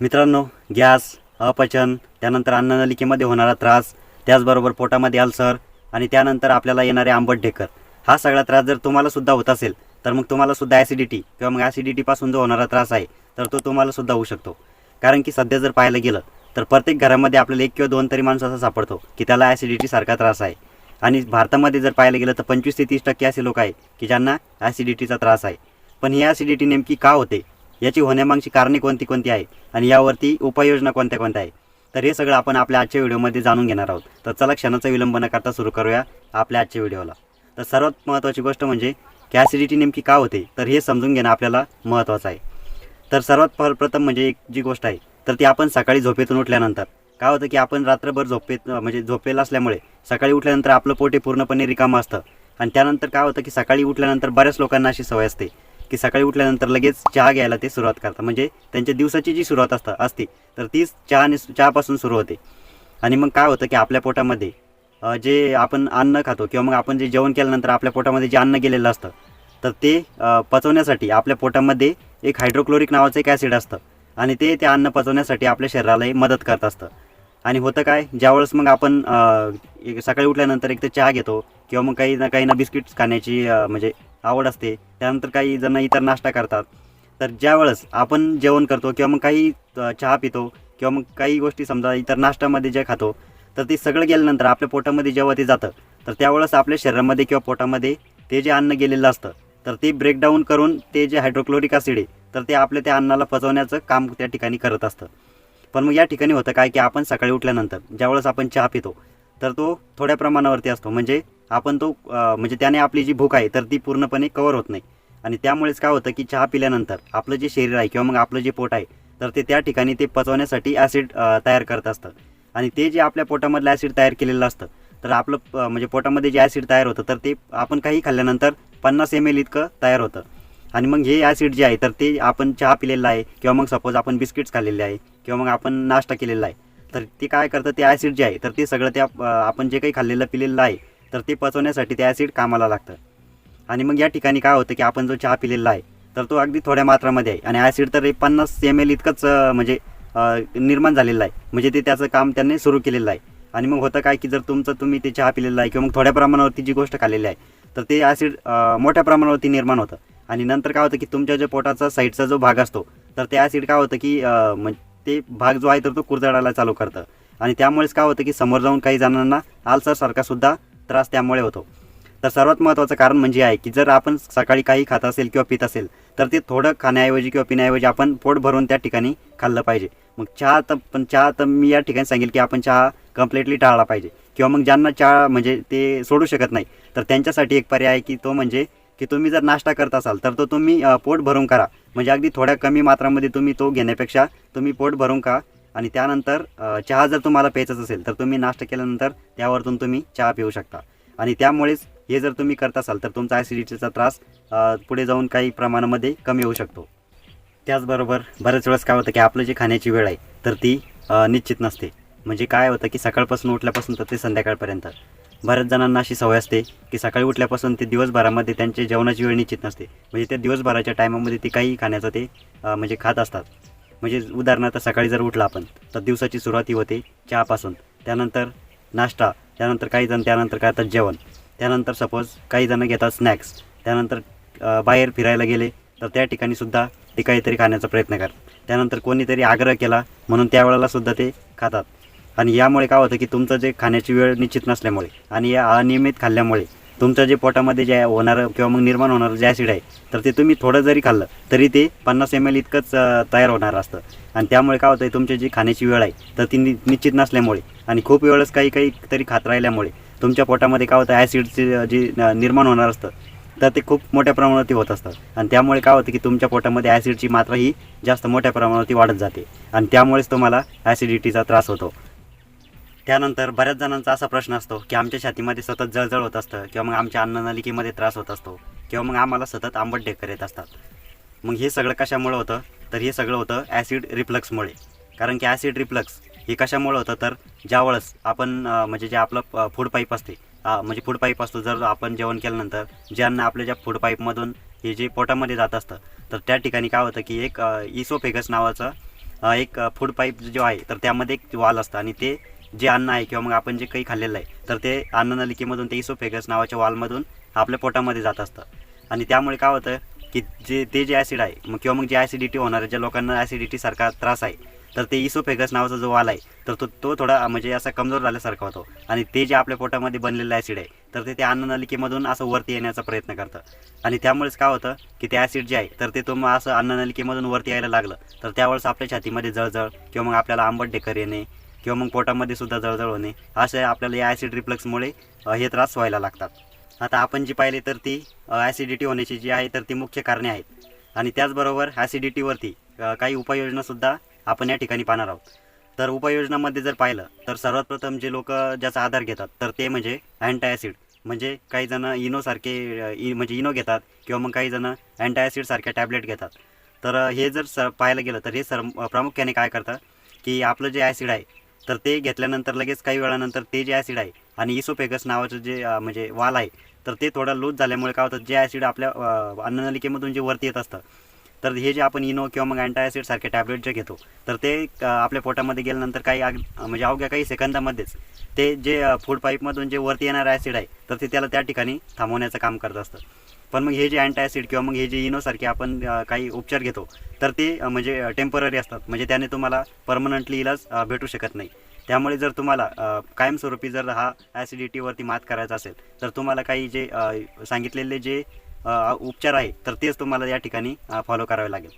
मित्रांनो गॅस अपचन त्यानंतर अन्ननलिकेमध्ये होणारा त्रास त्याचबरोबर पोटामध्ये अल्सर आणि त्यानंतर आपल्याला येणारे आंबट ढेकर. हा सगळा त्रास जर तुम्हाला सुद्धा होत असेल तर मग तुम्हाला सुद्धा ॲसिडिटी किंवा मग ॲसिडिटीपासून जो होणारा त्रास आहे तर तो तुम्हाला सुद्धा होऊ शकतो. कारण की सध्या जर पाहायला गेलं तर प्रत्येक घरामध्ये आपल्याला एक किंवा दोन तरी माणूस असा सापडतो की त्याला ॲसिडिटीसारखा त्रास आहे. आणि भारतामध्ये जर पाहायला गेलं तर पंचवीस ते तीस टक्के असे लोक आहे की ज्यांना ॲसिडिटीचा त्रास आहे. पण ही ॲसिडिटी नेमकी का होते? याची होण्यामागची कारणे कोणती कोणती आहे आणि यावरती उपाययोजना कोणत्या कोणत्या आहे तर हे सगळं आपण आपल्या आजच्या व्हिडिओमध्ये जाणून घेणार आहोत. तर चला क्षणाचा विलंब न करता सुरू करूया आपल्या आजच्या व्हिडिओला. तर सर्वात महत्त्वाची गोष्ट म्हणजे कॅसिडिटी नेमकी का होते? तर हे समजून घेणं आपल्याला महत्त्वाचं आहे. तर सर्वात प्रथम म्हणजे एक जी गोष्ट आहे तर ती आपण सकाळी झोपेतून उठल्यानंतर. काय होतं की आपण रात्रभर झोपेत म्हणजे झोपेला असल्यामुळे सकाळी उठल्यानंतर आपलं पोटे पूर्णपणे रिकामं असतं. आणि त्यानंतर काय होतं की सकाळी उठल्यानंतर बऱ्याच लोकांना अशी सवय असते की सकाळी उठल्यानंतर लगेच चहा घ्यायला ते सुरुवात करतात. म्हणजे त्यांच्या दिवसाची जी सुरुवात असतं असते तर तीच चहाने चहापासून सुरू होते. आणि मग काय होतं की आपल्या पोटामध्ये जे आपण अन्न खातो किंवा मग आपण जे जेवण केल्यानंतर आपल्या पोटामध्ये जे अन्न गेलेलं असतं तर ते पचवण्यासाठी आपल्या पोटामध्ये एक हायड्रोक्लोरिक नावाचं एक ॲसिड असतं. आणि ते ते अन्न पचवण्यासाठी आपल्या शरीरालाही मदत करत असतं. आणि होतं काय ज्यावेळेस मग आपण एक सकाळी उठल्यानंतर एक तर चहा घेतो किंवा मग काही ना काही ना बिस्किट्स खाण्याची म्हणजे आवड असते. त्यानंतर काही जण इतर नाश्ता करतात. तर ज्यावेळेस आपण जेवण करतो किंवा मग काही चहा पितो किंवा मग काही गोष्टी समजा इतर नाश्त्यामध्ये जे खातो तर ते सगळं गेल्यानंतर आपल्या पोटामध्ये जेव्हा ते जातं तर त्यावेळेस आपल्या शरीरामध्ये किंवा पोटामध्ये ते जे अन्न गेलेलं असतं तर ते ब्रेकडाऊन करून ते जे हायड्रोक्लोरिक ॲसिड आहे तर ते आपल्या त्या अन्नाला पचवण्याचं काम त्या ठिकाणी करत असतं. पण मग या ठिकाणी होतं काय की आपण सकाळी उठल्यानंतर ज्यावेळेस आपण चहा पितो तर तो थोड्या प्रमाणावरती असतो. म्हणजे आपण तो म्हणजे त्याने आपली जी भूक आहे तर ती पूर्णपणे कवर होत नाही. आणि त्यामुळेच काय होतं की चहा पिल्यानंतर आपलं जे शरीर आहे किंवा मग आपलं जे पोट आहे तर ते त्या ठिकाणी ते पचवण्यासाठी ॲसिड तयार करत असतं. आणि ते जे आपल्या पोटामधलं ॲसिड तयार केलेलं असतं तर आपलं म्हणजे पोटामध्ये जे ॲसिड तयार होतं तर ते आपण काही खाल्ल्यानंतर पन्नास एम एल इतकं तयार होतं. आणि मग हे ॲसिड जे आहे तर ते आपण चहा पिलेलं आहे किंवा मग सपोज आपण बिस्किट्स खाल्लेले आहे किंवा मग आपण नाश्ता केलेला आहे तर ते काय करतं ते ॲसिड जे आहे तर ते सगळं त्या आपण जे काही खाल्लेलं पिलेलं आहे तर ते पचवण्यासाठी ते ॲसिड कामाला लागतं. आणि मग या ठिकाणी काय होतं की आपण जो चहा पिलेला आहे तर तो अगदी थोड्या मात्रामध्ये आहे. आणि ॲसिड तर हे पन्नास एम एल इतकंच म्हणजे निर्माण झालेलं आहे. म्हणजे ते त्याचं काम त्यांनी सुरू केलेलं आहे. आणि मग होतं काय की जर तुमचं तुम्ही ते चहा पिलेला आहे किंवा मग थोड्या प्रमाणावरती जी गोष्ट खाल्लेली आहे तर ते ॲसिड मोठ्या प्रमाणावरती निर्माण होतं. आणि नंतर काय होतं की तुमच्या जो पोटाचा साईडचा जो भाग असतो तर ते ॲसिड काय होतं की अं, ते भाग जो आहे तर तो कुरतडायला चालू करतं. आणि त्यामुळेच काय होतं की समोर जाऊन काही जणांना आलसरसारखासुद्धा त्रास त्यामुळे होतो. तर सर्वात महत्त्वाचं कारण म्हणजे आहे की जर आपण सकाळी काही खात असेल किंवा पित असेल तर ते थोडं खाण्याऐवजी किंवा पिण्याऐवजी आपण पोट भरून त्या ठिकाणी खाल्लं पाहिजे. मग चहा तर पण चहा तर मी या ठिकाणी सांगेल की आपण चहा कम्प्लिटली टाळला पाहिजे. किंवा मग ज्यांना चहा म्हणजे ते सोडू शकत नाही तर त्यांच्यासाठी एक पर्याय आहे की तो म्हणजे की तुम्ही जर नाश्ता करत असाल तर तो तुम्ही पोट भरून करा. म्हणजे अगदी थोड्या कमी मात्रामध्ये तुम्ही तो घेण्यापेक्षा तुम्ही पोट भरून खा. आणि त्यानंतर चहा जर तुम्हाला प्यायचाच असेल तर तुम्ही नाश्ता केल्यानंतर त्यावरतून तुम्ही चहा पिऊ शकता. आणि त्यामुळेच हे जर तुम्ही करत असाल तर तुमचा ॲसिडिटीचा त्रास पुढे जाऊन काही प्रमाणामध्ये कमी होऊ शकतो. त्याचबरोबर बऱ्याच वेळेस काय होतं की आपलं जे खाण्याची वेळ आहे तर ती निश्चित नसते. म्हणजे काय होतं की सकाळपासून उठल्यापासून तर ते संध्याकाळपर्यंत. बऱ्याच जणांना अशी सवय असते की सकाळी उठल्यापासून ते दिवसभरामध्ये त्यांची जेवणाची वेळ निश्चित नसते. म्हणजे त्या दिवसभराच्या टायमामध्ये ते काही खाण्याचं ते म्हणजे खात असतात. म्हणजे उदाहरणार्थ सकाळी जर उठला आपण तर दिवसाची सुरुवात ही होते चहापासून. त्यानंतर नाश्ता त्यानंतर काही जण त्यानंतर करतात जेवण. त्यानंतर सपोज काही जण घेतात स्नॅक्स त्यानंतर बाहेर फिरायला गेले तर त्या ठिकाणी सुद्धा ते काहीतरी खाण्याचा प्रयत्न करतात. त्यानंतर कोणीतरी आग्रह केला म्हणून त्यावेळेला सुद्धा ते खातात. आणि यामुळे काय होतं की तुमचं जे खाण्याची वेळ निश्चित नसल्यामुळे आणि या अनियमित खाल्ल्यामुळे तुमचं जे पोटामध्ये जे होणारं किंवा मग निर्माण होणारं जे ॲसिड आहे तर ते तुम्ही थोडं जरी खाल्लं तरी ते पन्नास एम एल इतकंच तयार होणार असतं. आणि त्यामुळे काय होतं तुमची जी खाण्याची वेळ आहे तर ती नि निश्चित नसल्यामुळे आणि खूप वेळच काही काही तरी खात राहिल्यामुळे तुमच्या पोटामध्ये काय होतं ॲसिडचे जे निर्माण होणार असतं तर ते खूप मोठ्या प्रमाणावरती होत असतं. आणि त्यामुळे काय होतं की तुमच्या पोटामध्ये ॲसिडची मात्रा ही जास्त मोठ्या प्रमाणावरती वाढत जाते. आणि त्यामुळेच तुम्हाला ॲसिडिटीचा त्रास होतो. त्यानंतर बऱ्याच जणांचा असा प्रश्न असतो की आमच्या छातीमध्ये सतत जळजळ होत असतं किंवा मग आमच्या अन्ननलिकेमध्ये त्रास होत असतो किंवा मग आम्हाला सतत आंबट ढेकर येत असतात. मग हे सगळं कशामुळे होतं? तर हे सगळं होतं ॲसिड रिफ्लक्समुळे. कारण की ॲसिड रिफ्लक्स हे कशामुळे होतं? तर ज्यावेळेस आपण म्हणजे जे आपलं फूड पाईप असते म्हणजे फूड पाईप असतो जर आपण जेवण केल्यानंतर जे अन्न आपल्या ज्या फूड पाईपमधून हे जे पोटामध्ये जात असतं तर त्या ठिकाणी काय होतं की एक इसोफेगस नावाचं एक फूड पाईप जो आहे तर त्यामध्ये एक वाल असतं आणि ते जे अन्न आहे किंवा मग आपण जे काही खाल्लेलं आहे तर ते अन्ननलिकेमधून ते इसोफेगस नावाच्या वालमधून आपल्या पोटामध्ये जात असतं. आणि त्यामुळे काय होतं की जे ते जे ॲसिड आहे मग किंवा मग जे ॲसिडिटी होणार आहे ज्या लोकांना ॲसिडिटीसारखा त्रास आहे तर ते इसोफेगस नावाचा जो वाल आहे तर तो तो थोडा म्हणजे असा कमजोर झाल्यासारखा होतो. आणि ते जे आपल्या पोटामध्ये बनलेलं ॲसिड आहे तर ते त्या अन्ननलिकेमधून असं वरती येण्याचा प्रयत्न करतं. आणि त्यामुळेच काय होतं की ते ॲसिड जे आहे तर ते तुम्हाला असं अन्ननलिकेमधून वरती यायला लागलं तर त्यावेळेस आपल्या छातीमध्ये जळजळ किंवा मग आपल्याला आंबट ढेकर येणे किंवा मग पोटामध्ये सुद्धा जळजळ होणे असे आपल्याला या ॲसिड रिफ्लक्समुळे हे त्रास व्हायला लागतात. आता आपण जी पाहिली तर ती ॲसिडिटी होण्याची जी आहे तर ती मुख्य कारणे आहेत. आणि त्याचबरोबर ॲसिडिटीवरती काही उपाययोजनासुद्धा आपण या ठिकाणी पाहणार आहोत. तर उपाययोजनामध्ये जर पाहिलं तर सर्वात प्रथम जे लोक ज्याचा आधार घेतात तर ते म्हणजे अँटाॲसिड म्हणजे काही जण इनोसारखे इ म्हणजे इनो घेतात किंवा मग काही जण अँटाॲसिड टॅबलेट घेतात. तर हे जर सर पाहायला गेलं तर हे सर प्रामुख्याने काय करतात की आपलं जे ॲसिड आहे तर ते घेतल्यानंतर लगेच काही वेळानंतर ते जे ॲसिड आहे आणि इसोपेगस नावाचं जे म्हणजे वाल आहे तर ते थोडं लूज झाल्यामुळे काय होतं जे ॲसिड आपल्या अन्ननलिकेमधून जे वरती येत असतं तर हे जे आपण इनो किंवा मग अँटाॲसिड सारखे टॅबलेट जे घेतो तर ते आपल्या पोटामध्ये गेल्यानंतर काही आग म्हणजे अवघ्या काही सेकंदामध्येच ते जे फूड पाईपमधून जे वरती येणारं ॲसिड आहे तर ते त्याला त्या ठिकाणी थांबवण्याचं काम करत असतं. पण मग हे जे अँटाॲसिड किंवा मग हे जे इनोसारखे आपण काही उपचार घेतो तर ते म्हणजे टेंपररी असतात. म्हणजे त्याने तुम्हाला परमनंटली इलाज भेटू शकत नाही. त्यामुळे जर तुम्हाला कायमस्वरूपी जर हा ॲसिडिटीवरती मात करायचा असेल तर तुम्हाला काही जे सांगितलेले जे उपचार आहे तर तेच तुम्हाला या ठिकाणी फॉलो करावे लागेल.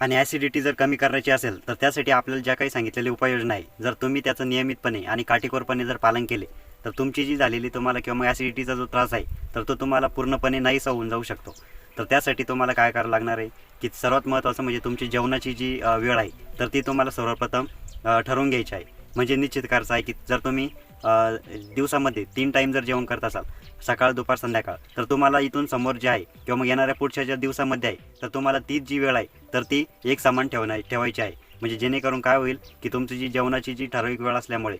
आणि ॲसिडिटी जर कमी करायची असेल तर त्यासाठी आपल्याला ज्या काही सांगितलेल्या उपाययोजना आहे जर तुम्ही त्याचं नियमितपणे आणि काटेकोरपणे जर पालन केले तर तुमची जी झालेली तुम्हाला किंवा मग ॲसिडिटीचा जो त्रास आहे तर तो तुम्हाला पूर्णपणे नाहीसा होऊन जाऊ शकतो. तर त्यासाठी तुम्हाला काय करावं लागणार आहे की सर्वात महत्त्वाचं म्हणजे तुमची जेवणाची जी वेळ आहे तर ती तुम्हाला सर्वप्रथम ठरवून घ्यायची आहे. म्हणजे निश्चित करायचं आहे की जर तुम्ही दिवसामध्ये तीन टाईम जर जेवण करत असाल सकाळ दुपार संध्याकाळ तर तुम्हाला इथून समोर जे आहे किंवा मग येणाऱ्या पुढच्या ज्या दिवसामध्ये आहे तर तुम्हाला तीच जी वेळ आहे तर ती एक समान ठेवणार ठेवायची आहे. म्हणजे जेणेकरून काय होईल की तुमची जी जेवणाची जी ठराविक वेळ असल्यामुळे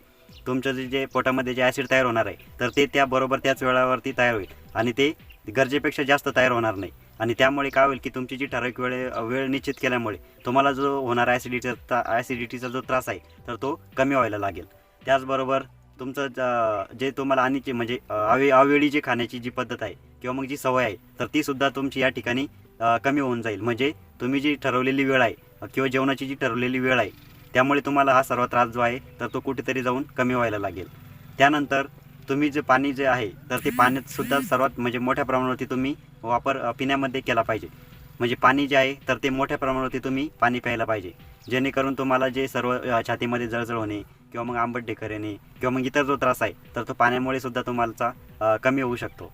तुमचं जे जे पोटामध्ये जे ॲसिड तयार होणार आहे तर ते त्याबरोबर त्याच वेळावरती तयार होईल आणि ते गरजेपेक्षा जास्त तयार होणार नाही. आणि त्यामुळे काय होईल की तुमची जी ठराविक वेळ वेळ निश्चित केल्यामुळे तुम्हाला जो होणारा ॲसिडिटीचा ॲसिडिटीचा जो त्रास आहे तर तो कमी व्हायला लागेल. त्याचबरोबर तुमचं ज- जे तुम्हाला आणि जे म्हणजे अवे अवेळी जे खाण्याची जी पद्धत आहे किंवा मग जी सवय आहे तर ती सुद्धा तुमची या ठिकाणी कमी होऊन जाईल. म्हणजे तुम्ही जी ठरवलेली वेळ आहे किंवा जेवणाची जी ठरवलेली वेळ आहे त्यामुळे तुम्हाला हा सर्व त्रास जो आहे तर तो कुठेतरी जाऊन कमी व्हायला लागेल. त्यानंतर तुम्ही जे पाणी जे आहे तर ते पाण्यात सुद्धा सर्वात म्हणजे मोठ्या प्रमाणावरती तुम्ही वापर पिण्यामध्ये केला पाहिजे. म्हणजे पाणी जे आहे तर ते मोठ्या प्रमाणावरती तुम्ही पाणी प्यायला पाहिजे. जेणेकरून तुम्हाला जे सर्व छातीमध्ये जळजळ होणे किंवा मग आंबट ढेकर येणे किंवा मग इतर जो त्रास आहे तर तो पाण्यामुळे सुद्धा तुम्हाला कमी होऊ शकतो.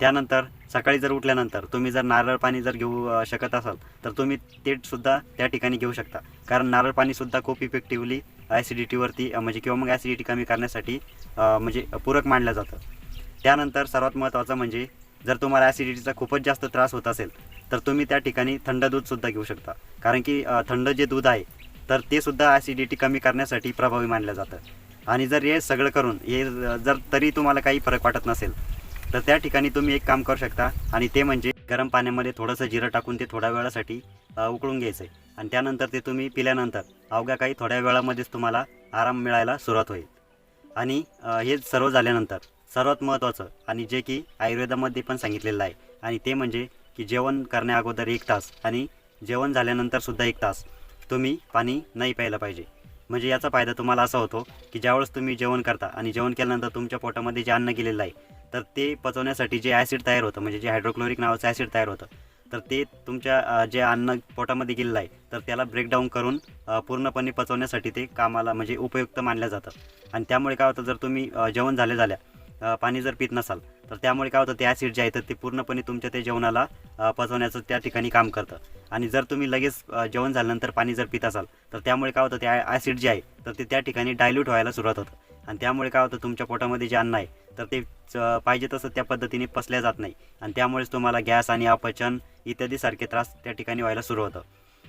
त्यानंतर सकाळी जर उठल्यानंतर तुम्ही जर नारळ पाणी जर घेऊ शकत असाल तर तुम्ही तेसुद्धा त्या ठिकाणी घेऊ शकता. कारण नारळ पाणीसुद्धा खूप इफेक्टिव्हली ॲसिडिटीवरती म्हणजे किंवा मग ॲसिडिटी कमी करण्यासाठी म्हणजे पूरक मानलं जातं. त्यानंतर सर्वात महत्त्वाचं म्हणजे जर तुम्हाला ॲसिडिटीचा खूपच जास्त त्रास होत असेल तर तुम्ही त्या ठिकाणी थंड दूधसुद्धा घेऊ शकता. कारण की थंड जे दूध आहे तर ते सुद्धा ॲसिडिटी कमी करण्यासाठी प्रभावी मानलं जातं. आणि जर हे सगळं करून हे जर तरी तुम्हाला काही फरक वाटत नसेल तर त्या ठिकाणी तुम्ही एक काम करू शकता आणि ते म्हणजे गरम पाण्यामध्ये थोडंसं जिरं टाकून ते थोड्या वेळासाठी उकळून घ्यायचं आहे आणि त्यानंतर ते तुम्ही पिल्यानंतर अवघ्या काही थोड्या वेळामध्येच तुम्हाला आराम मिळायला सुरुवात होईल. आणि हे सर्व झाल्यानंतर सर्वात महत्त्वाचं आणि जे की आयुर्वेदामध्ये पण सांगितलेलं आहे आणि ते म्हणजे की जेवण करण्या अगोदर एक तास आणि जेवण झाल्यानंतरसुद्धा एक तास तुम्ही पाणी नाही प्यायला पाहिजे. म्हणजे याचा फायदा तुम्हाला असा होतो की ज्यावेळेस तुम्ही जेवण करता आणि जेवण केल्यानंतर तुमच्या पोटामध्ये जे अन्न गेलेलं आहे तर ते पचवण्यासाठी जे ॲसिड तयार होतं म्हणजे जे हायड्रोक्लोरिक नावाचं ॲसिड तयार होतं तर ते तुमच्या जे अन्न पोटामध्ये गेलेलं आहे तर त्याला ब्रेकडाऊन करून पूर्णपणे पचवण्यासाठी ते कामाला म्हणजे उपयुक्त मानलं जातं. आणि त्यामुळे काय होतं जर तुम्ही जेवण झाले झाल्या पाणी जर पित नसाल तर त्यामुळे काय होतं ते ॲसिड जे आहे तर ते पूर्णपणे तुमच्या ते जेवणाला पचवण्याचं त्या ठिकाणी काम करतं. आणि जर तुम्ही लगेच जेवण झाल्यानंतर पाणी जर पित असाल तर त्यामुळे काय होतं ते ॲसिड जे आहे तर ते त्या ठिकाणी डायल्यूट व्हायला सुरुवात होतं. आणि त्यामुळे काय होतं तुमच्या पोटामध्ये जे अन्न आहे तर ते च- पाहिजे तसं त्या पद्धतीने पसल्या जात नाही. आणि त्यामुळेच तुम्हाला गॅस आणि अपचन इत्यादी सारखे त्रास त्या ठिकाणी व्हायला सुरू होतं.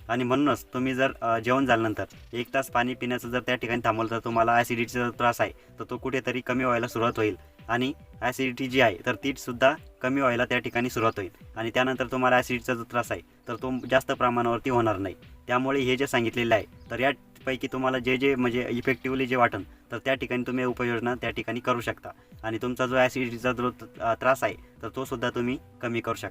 आणि म्हणूनच तुम्ही जर जेवण झाल्यानंतर एक तास पाणी पिण्याचं जर त्या ठिकाणी थांबवलं तर तुम्हाला ॲसिडिटीचा जो त्रास आहे तर तो कुठेतरी कमी व्हायला सुरुवात होईल. आणि ॲसिडिटी जी आहे तर तीसुद्धा कमी व्हायला त्या ठिकाणी सुरुवात होईल. आणि त्यानंतर तुम्हाला ॲसिडिटीचा जो त्रास आहे तर तो जास्त प्रमाणावरती होणार नाही. त्यामुळे हे जे सांगितलेलं आहे तर या यापैकी तुम्हाला जे जे म्हणजे इफेक्टिव्हली जे वाटन तर त्या ठिकाणी तुम्ही उपाययोजना त्या ठिकाणी करू शकता. आणि तुमचा जो ॲसिडिटीचा जो त्रास आहे तर तो सुद्धा तुम्ही कमी करू शकता.